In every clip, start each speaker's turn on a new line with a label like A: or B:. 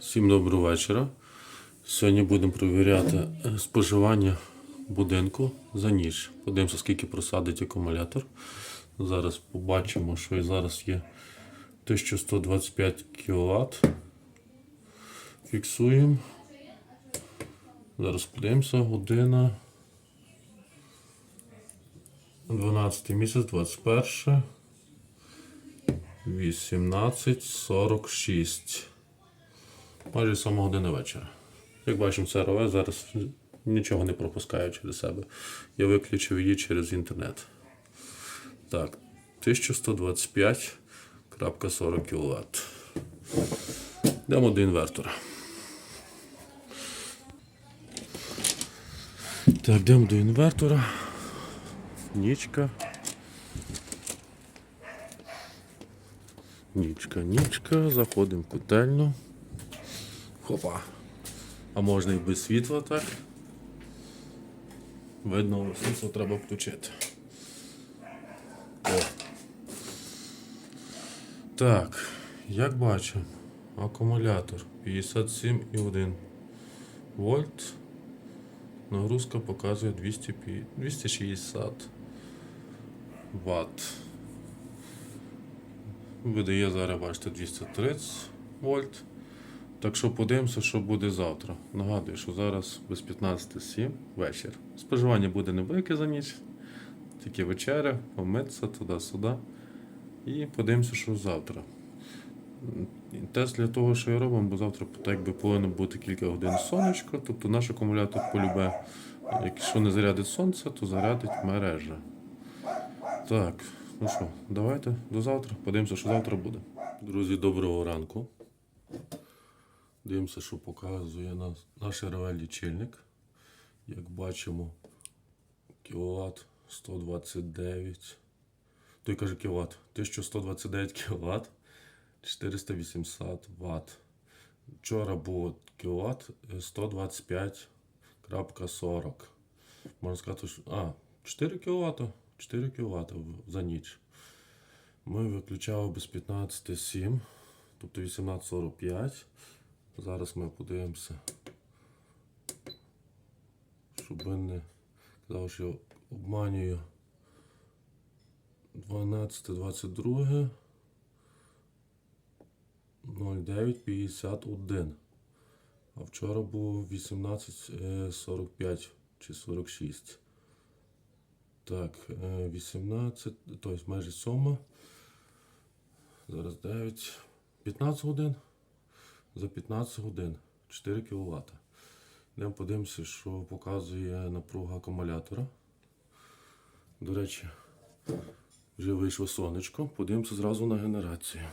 A: Всім доброго вечора. Сьогодні будемо перевіряти е, споживання будинку за ніч. Подивимося, скільки просадить акумулятор. Зараз побачимо, що і зараз є 1125 кВт. Фіксуємо. Зараз подивимося, година. 12 місяць, 21. 18.46. Майже 7 години вечора. Як бачимо, це РОВ зараз нічого не пропускає через себе. Я виключив її через інтернет. Так, 1125.40 кВт. Йдемо до інвертора. Так, йдемо до інвертора. Нічка. Нічка, нічка, заходимо в котельну. Хопа. А можна і без світла так. Видно, світло треба включити. О. Так, як бачимо, акумулятор 57,1 вольт. Нагрузка показує 200, 260 Вт. Видає зараз, бачите, 230 вольт. Так що подивимося, що буде завтра. Нагадую, що зараз без 15.07 вечір. Споживання буде невелике за ніч. Тільки вечеря, помитися туди-сюди. І подивимося, що завтра. Тест для того, що я робимо, бо завтра так повинно бути кілька годин сонечко, тобто наш акумулятор полюбе. Якщо не зарядить сонце, то зарядить мережа. Так, ну що, давайте до завтра. Подивимося, що завтра буде. Друзі, доброго ранку. Дивимося, що показує наш РВ лічильник. Як бачимо, кіловат 129. Той каже кіловат. 1129 кВт, 480 Вт. Вчора було кіловат 125.40. Можна сказати, що. А, 4 кВт. 4 кВт за ніч. Ми виключали без 15,7, тобто 18.45. Зараз ми подивимося, щоб не казав, що я обманюю 12, 22, 09, 51. А вчора було 18.45 чи 46. Так, е, 18, тобто майже 7. Зараз 9, 15 годин. За 15 годин 4 кВт. Йдемо подивимося, що показує напруга акумулятора. До речі, вже вийшло сонечко. Подивимося зразу на генерацію.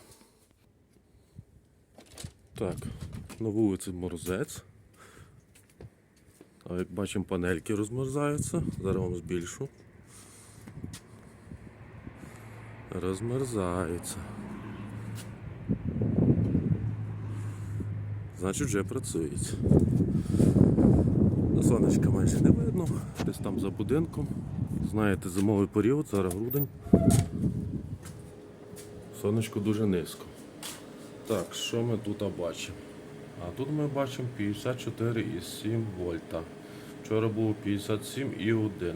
A: Так, на вулиці морозець. А як бачимо, панельки розмерзаються. Зараз вам збільшу. Розмерзаються. Значить вже працюють. На сонечка майже не видно, десь там за будинком. Знаєте, зимовий період, зараз грудень. Сонечко дуже низько. Так, що ми тут бачимо? А тут ми бачимо 54,7 вольта. Вчора було 57,1.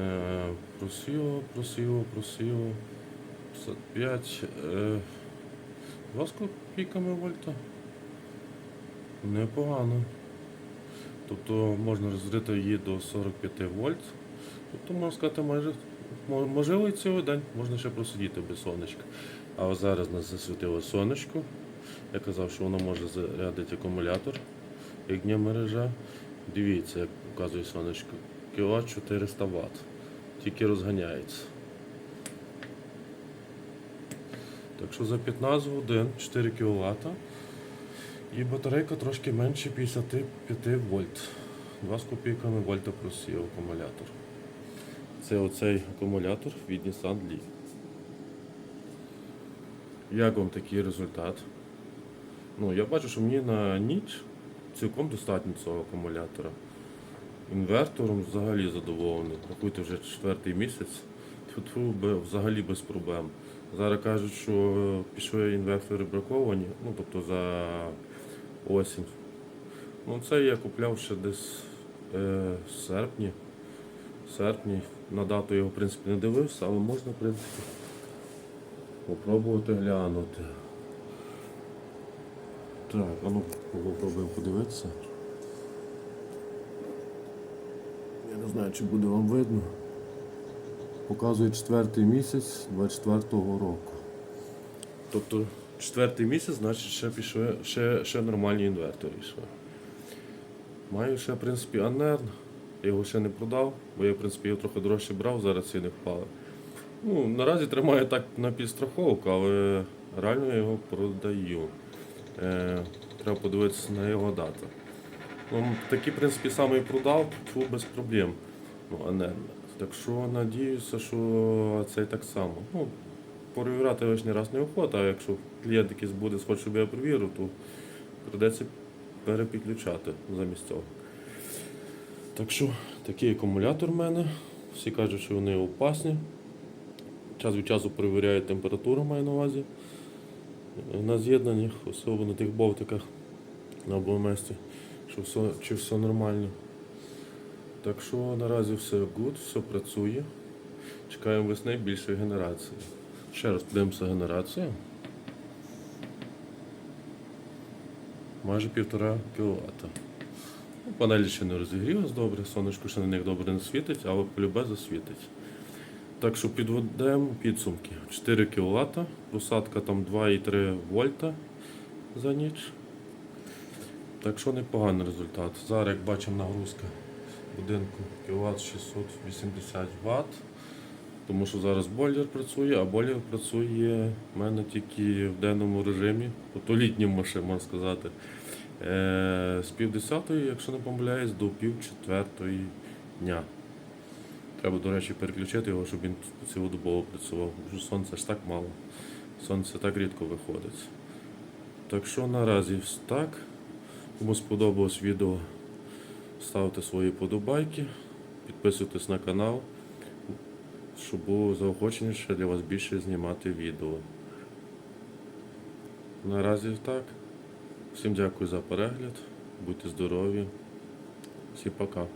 A: Е, просіло, просіло, просіло. 55. Е, два з копійками вольта. Непогано. Тобто можна розрити її до 45 вольт. Тобто, можна сказати, майже можливо і цілий день можна ще просидіти без сонечка. А зараз нас засвітило сонечко. Я казав, що воно може зарядити акумулятор, як дня мережа. Дивіться, як показує сонечко. Кіловат 400 Вт. Тільки розганяється. Так що за 15 годин 4 кВт. І батарейка трошки менше 55 вольт. 2 з копійками вольта просів акумулятор. Це оцей акумулятор від Nissan Leaf. Як вам такий результат? Ну, я бачу, що мені на ніч цілком достатньо цього акумулятора. Інвертором взагалі задоволений. Рахуйте вже четвертий місяць. Тут взагалі без проблем. Зараз кажуть, що пішли інвертори браковані, ну тобто за осінь. Ну, це я купляв ще десь е, серпні. Серпні. На дату його, в принципі, не дивився, але можна, в принципі, попробувати глянути. Так, а ну попробуємо подивитися. Я не знаю, чи буде вам видно. Показує четвертий місяць 24-го року. Тобто четвертий місяць, значить, ще пішли, ще, ще нормальні інвертори йшли. Маю ще, в принципі, Анерн. Я його ще не продав, бо я, в принципі, його трохи дорожче брав, зараз ціни впали. Ну, наразі тримаю так на підстраховку, але реально я його продаю. Е, треба подивитися на його дату. Ну, такий, в принципі, саме і продав, фу, без проблем. Ну, Анерн. Так що надіюся, що це так само. Ну, перевіряти лишній раз не охота, а якщо клієнт якийсь буде, схоче, щоб я перевірив, то придеться перепідключати замість цього. Так що такий акумулятор в мене. Всі кажуть, що вони опасні. Час від часу перевіряють температуру, маю на увазі. На з'єднаннях, особливо на тих болтиках на БМС, що все, чи все нормально. Так що наразі все good, все працює. Чекаємо весни більшої генерації. Ще раз подивимося генерацію. Майже півтора кВт. Ну, Панелі ще не розігрілась добре, сонечко ще на них добре не світить, але полюбе засвітить. Так що підведемо підсумки. 4 кВт, просадка там 2,3 вольта за ніч. Так що непоганий результат. Зараз, як бачимо, нагрузка будинку кВт 680 Вт. Тому що зараз бойлер працює, а бойлер працює в мене тільки в денному режимі, тобто літньому ще можна сказати. Е, з пів десятої, якщо не помиляюсь, до пів четвертої дня. Треба, до речі, переключити його, щоб він цілодобово працював. Бо що сонце ж так мало. Сонце так рідко виходить. Так що наразі так. Кому сподобалось відео, ставте свої подобайки, підписуйтесь на канал, щоб було заохоченіше для вас більше знімати відео. Наразі так. Всім дякую за перегляд. Будьте здорові. Всім пока.